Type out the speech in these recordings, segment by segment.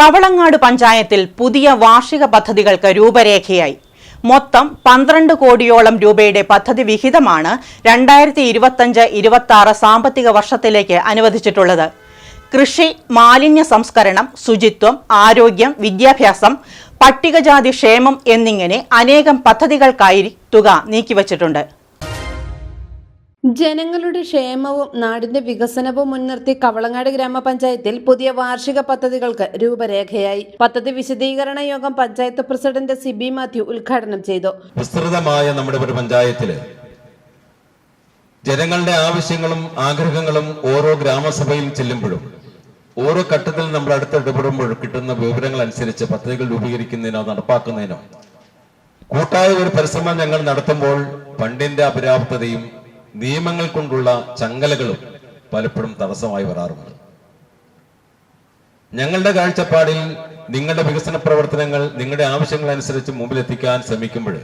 കവളങ്ങാട് പഞ്ചായത്തിൽ പുതിയ വാർഷിക പദ്ധതികൾക്ക് രൂപരേഖയായി. മൊത്തം പന്ത്രണ്ട് കോടിയോളം രൂപയുടെ പദ്ധതി വിഹിതമാണ് രണ്ടായിരത്തി ഇരുപത്തഞ്ച് ഇരുപത്തി ആറ് സാമ്പത്തിക വർഷത്തിലേക്ക് അനുവദിച്ചിട്ടുള്ളത്. കൃഷി മാലിന്യ സംസ്കരണം ശുചിത്വം ആരോഗ്യം വിദ്യാഭ്യാസം പട്ടികജാതി ക്ഷേമം എന്നിങ്ങനെ അനേകം പദ്ധതികൾക്കായി തുക നീക്കിവച്ചിട്ടുണ്ട്. ജനങ്ങളുടെ ക്ഷേമവും നാടിന്റെ വികസനവും മുൻനിർത്തി കവളങ്ങാട് ഗ്രാമപഞ്ചായത്തിൽ പുതിയ വാർഷിക പദ്ധതികൾക്ക് രൂപരേഖയായി. പദ്ധതി വിശദീകരണ യോഗം പഞ്ചായത്ത് പ്രസിഡന്റ് സിബി മാത്യു ഉദ്ഘാടനം ചെയ്തു. വിസ്തൃതമായ നമ്മുടെ ഒരു പഞ്ചായത്തിൽ ജനങ്ങളുടെ ആവശ്യങ്ങളും ആഗ്രഹങ്ങളും ഓരോ ഗ്രാമസഭയിൽ ചെല്ലുമ്പോഴും ഓരോ ഘട്ടത്തിൽ നമ്മൾ അടുത്ത് ഇടപെടുമ്പോൾ കിട്ടുന്ന വിവരങ്ങൾ അനുസരിച്ച് പദ്ധതികൾ രൂപീകരിക്കുന്നതിനോ നടപ്പാക്കുന്നതിനോ കൂട്ടായ ഒരു പരിശ്രമം ഞങ്ങൾ നടത്തുമ്പോൾ ഫണ്ടിന്റെ അപര്യാപ്തതയും നിയമങ്ങൾ കൊണ്ടുള്ള ചങ്ങലകളും പലപ്പോഴും തടസ്സമായി വരാറുണ്ട്. ഞങ്ങളുടെ കാഴ്ചപ്പാടിൽ നിങ്ങളുടെ വികസന പ്രവർത്തനങ്ങൾ നിങ്ങളുടെ ആവശ്യങ്ങൾ അനുസരിച്ച് മുമ്പിലെത്തിക്കാൻ ശ്രമിക്കുമ്പോൾ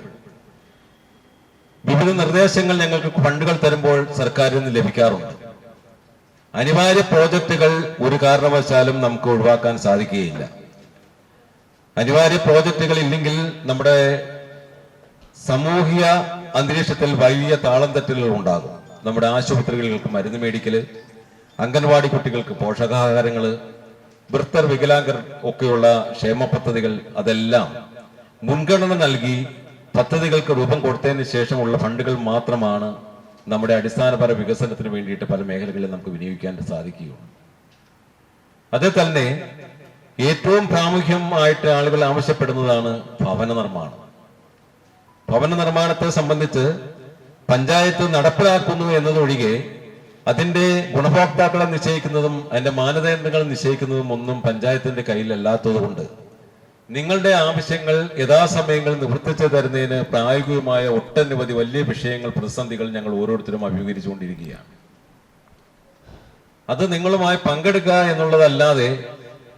വിവിധ നിർദ്ദേശങ്ങൾ ഞങ്ങൾക്ക് ഫണ്ടുകൾ തരുമ്പോൾ സർക്കാരിൽ നിന്ന് ലഭിക്കാറുണ്ട്. അനിവാര്യ പ്രോജക്റ്റുകൾ ഒരു കാരണവശാലും നമുക്ക് ഒഴിവാക്കാൻ സാധിക്കുകയില്ല. അനിവാര്യ പ്രോജക്റ്റുകൾ ഇല്ലെങ്കിൽ നമ്മുടെ സാമൂഹിക അന്തരീക്ഷത്തിൽ വലിയ താളം തെറ്റലുകൾ ഉണ്ടാകും. നമ്മുടെ ആശുപത്രികൾക്ക് മരുന്ന് മേടിക്കൽ അംഗൻവാടി കുട്ടികൾക്ക് പോഷകാഹാരങ്ങൾ വൃത്തർ വികലാംഗർ ഒക്കെയുള്ള ക്ഷേമ പദ്ധതികൾ അതെല്ലാം മുൻഗണന നൽകി പദ്ധതികൾക്ക് രൂപം കൊടുത്തതിന് ശേഷമുള്ള ഫണ്ടുകൾ മാത്രമാണ് നമ്മുടെ അടിസ്ഥാനപര വികസനത്തിന് വേണ്ടിയിട്ട് പല മേഖലകളിൽ നമുക്ക് വിനിയോഗിക്കാൻ സാധിക്കുകയുള്ളൂ. അതേ തന്നെ ഏറ്റവും പ്രാമുഖ്യമായിട്ട് ആളുകൾ ആവശ്യപ്പെടുന്നതാണ് ഭവന നിർമ്മാണം. ഭവന നിർമ്മാണത്തെ സംബന്ധിച്ച് പഞ്ചായത്ത് നടപ്പിലാക്കുന്നു എന്നതൊഴികെ അതിന്റെ ഗുണഭോക്താക്കളെ നിശ്ചയിക്കുന്നതും അതിന്റെ മാനദണ്ഡങ്ങൾ നിശ്ചയിക്കുന്നതും ഒന്നും പഞ്ചായത്തിന്റെ കയ്യിലല്ലാത്തതുകൊണ്ട് നിങ്ങളുടെ ആവശ്യങ്ങൾ യഥാസമയങ്ങൾ നിവർത്തിച്ചു തരുന്നതിന് പ്രായോഗികമായ ഒട്ടനവധി വലിയ വിഷയങ്ങൾ പ്രതിസന്ധികൾ ഞങ്ങൾ ഓരോരുത്തരും അഭിമുഖീകരിച്ചുകൊണ്ടിരിക്കുകയാണ്. അത് നിങ്ങളുമായി പങ്കെടുക്കുക എന്നുള്ളതല്ലാതെ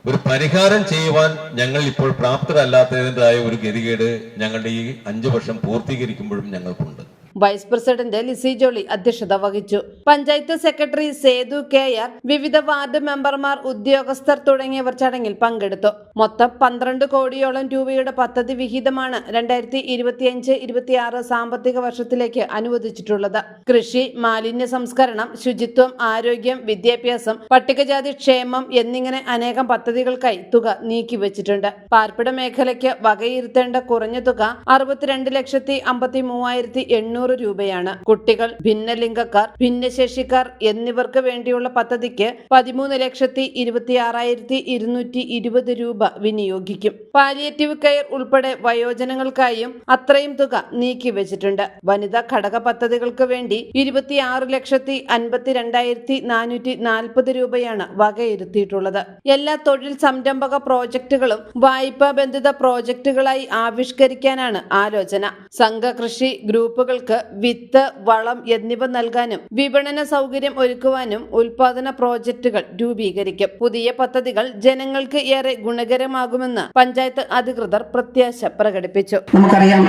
ഒരു പരിഹാരം ചെയ്യുവാൻ ഞങ്ങൾ ഇപ്പോൾ പ്രാപ്തരല്ലാത്തതിന്റെതായ ഒരു ഗതികേട് ഞങ്ങളുടെ ഈ അഞ്ചു വർഷം പൂർത്തീകരിക്കുമ്പോഴും ഞങ്ങൾക്കുണ്ട്. വൈസ് പ്രസിഡന്റ് ലിസി ജോളി അധ്യക്ഷത വഹിച്ചു. Panchayat secretary Sethu K R വിവിധ വാർഡ് മെമ്പർമാർ ഉദ്യോഗസ്ഥർ തുടങ്ങിയവർ ചടങ്ങിൽ പങ്കെടുത്തു. മൊത്തം പന്ത്രണ്ട് കോടിയോളം രൂപയുടെ പദ്ധതി വിഹിതമാണ് രണ്ടായിരത്തി ഇരുപത്തിയഞ്ച് ഇരുപത്തിയാറ് സാമ്പത്തിക വർഷത്തിലേക്ക് അനുവദിച്ചിട്ടുള്ളത്. കൃഷി മാലിന്യ സംസ്കരണം ശുചിത്വം ആരോഗ്യം വിദ്യാഭ്യാസം പട്ടികജാതി ക്ഷേമം എന്നിങ്ങനെ അനേകം പദ്ധതികൾക്കായി തുക നീക്കിവച്ചിട്ടുണ്ട്. പാർപ്പിട മേഖലയ്ക്ക് വകയിരുത്തേണ്ട കുറഞ്ഞ തുക അറുപത്തിരണ്ട് ലക്ഷത്തി അമ്പത്തി മൂവായിരത്തി എണ്ണൂറ് രൂപയാണ്. കുട്ടികൾ ഭിന്നലിംഗക്കാർ ഭിന്നശേഷിക്കാർ എന്നിവർക്ക് വേണ്ടിയുള്ള പദ്ധതിക്ക് പതിമൂന്ന് ലക്ഷത്തി ഇരുപത്തി ആറായിരത്തി ഇരുന്നൂറ്റി ഇരുപത് രൂപ വിനിയോഗിക്കും. പാലിയേറ്റീവ് കെയർ ഉൾപ്പെടെ വയോജനങ്ങൾക്കായും അത്രയും തുക നീക്കിവച്ചിട്ടുണ്ട് വനിതാ ഘടക പദ്ധതികൾക്ക് വേണ്ടി ഇരുപത്തിയാറ് ലക്ഷത്തി അൻപത്തി രണ്ടായിരത്തി നാനൂറ്റി നാൽപ്പത് രൂപയാണ് വകയിരുത്തിയിട്ടുള്ളത്. എല്ലാ തൊഴിൽ സംരംഭക പ്രോജക്റ്റുകളും വായ്പാ ബന്ധിത പ്രോജക്റ്റുകളായി ആവിഷ്കരിക്കാനാണ് ആലോചന. സംഘകൃഷി ഗ്രൂപ്പുകൾക്ക് വിത്ത് വളം എന്നിവ നൽകാനും വിപണന സൗകര്യം ഒരുക്കുവാനും ഉൽപാദന പ്രോജക്റ്റുകൾ രൂപീകരിക്കും. പുതിയ പദ്ധതികൾ ജനങ്ങൾക്ക് ഏറെ ഗുണകരമാകുമെന്ന് പഞ്ചായത്ത് അധികൃതർ പ്രത്യാശ പ്രകടിപ്പിച്ചു. നമുക്കറിയാം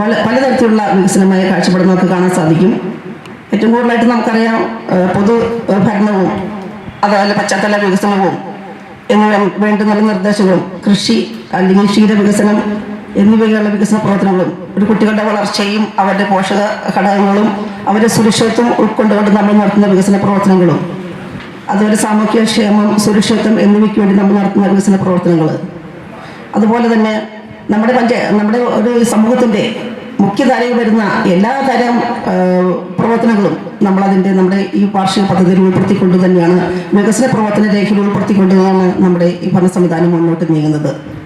പല- പലതരത്തിലുള്ള വികസനമായ കാഴ്ചപ്പാട് നമുക്ക് കാണാൻ സാധിക്കും. ഏറ്റവും കൂടുതലായിട്ട് നമുക്കറിയാം പൊതു ഭരണവും അതുപോലെ പശ്ചാത്തല വികസനവും എന്നിവ വേണ്ടുന്ന നിർദ്ദേശങ്ങളും കൃഷി അല്ലെങ്കിൽ ക്ഷീരവികസനം എന്നിവയുള്ള വികസന പ്രവർത്തനങ്ങളും ഒരു കുട്ടികളുടെ വളർച്ചയും അവരുടെ പോഷക ഘടകങ്ങളും അവരുടെ സുരക്ഷിതത്വം ഉൾക്കൊണ്ടുകൊണ്ട് നമ്മൾ നടത്തുന്ന വികസന പ്രവർത്തനങ്ങളും അതുപോലെ സാമൂഹ്യ ക്ഷേമം സുരക്ഷിതത്വം എന്നിവയ്ക്ക് വേണ്ടി നമ്മൾ നടത്തുന്ന വികസന പ്രവർത്തനങ്ങൾ. അതുപോലെ തന്നെ നമ്മുടെ പഞ്ചായ നമ്മുടെ ഒരു സമൂഹത്തിന്റെ മുഖ്യധാരയിൽ വരുന്ന എല്ലാ തരം പ്രവർത്തനങ്ങളും നമ്മളതിന്റെ നമ്മുടെ ഈ വാർഷിക പദ്ധതിയിൽ ഉൾപ്പെടുത്തിക്കൊണ്ട് തന്നെയാണ് വികസന പ്രവർത്തന രേഖയിൽ ഉൾപ്പെടുത്തിക്കൊണ്ട് തന്നെയാണ് നമ്മുടെ ഈ ഭരണ സംവിധാനം മുന്നോട്ട് നീങ്ങുന്നത്.